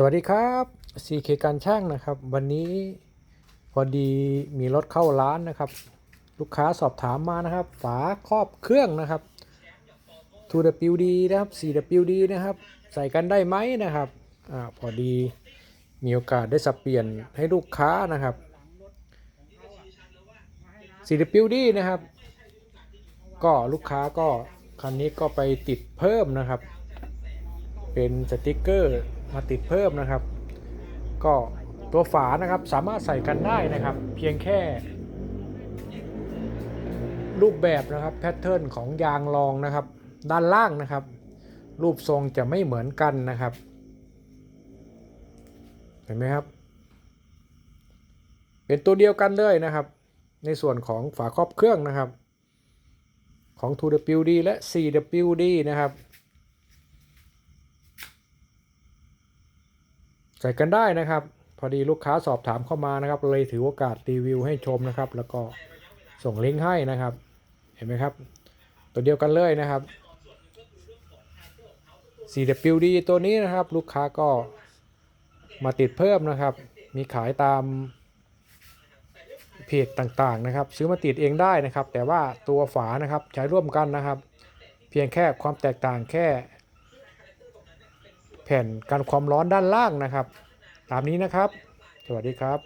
สวัสดีครับ CK การช่างนะครับ วันนี้พอดีมีรถเข้าร้านนะครับ ลูกค้าสอบถามมานะครับ ฝาครอบเครื่องนะครับ 2WD นะครับ 4WD นะครับ ใส่กันได้ไหมนะครับอาพอดีมีโอกาสได้สับเปลี่ยนให้ลูกค้านะครับ 4WD นะครับ ก็ลูกค้าก็คันนี้ก็ไปติดเพิ่มนะครับ เป็นสติกเกอร์ มาติดเพิ่มนะครับ ก็ตัวฝานะครับสามารถใส่กันได้นะครับ เพียงแค่ รูปแบบนะครับแพทเทิร์นของยางรองนะครับ ด้านล่างนะครับ รูปทรงจะไม่เหมือนกันนะครับ เห็นไหมครับ เป็นตัวเดียวกันเลยนะครับ ในส่วนของฝาครอบเครื่องนะครับ ของ 2WD และ 4WD นะครับ ใส่กันได้นะครับ พอดีลูกค้าสอบถามเข้ามานะครับ เลยถือโอกาสรีวิวให้ชมนะครับ แล้วก็ส่งลิงก์ให้นะครับ เห็นไหมครับ ตัวเดียวกันเลยนะครับ 4WD ตัวนี้นะครับ ลูกค้าก็มาติดเพิ่มนะครับ มีขายตามเพจต่างๆนะครับ ซื้อมาติดเองได้นะครับ แต่ว่าตัวฝานะครับใช้ร่วมกันนะครับ เพียงแค่ความแตกต่างแค่ แผ่นกันความร้อนด้านล่างนะครับ ตามนี้นะครับ สวัสดีครับ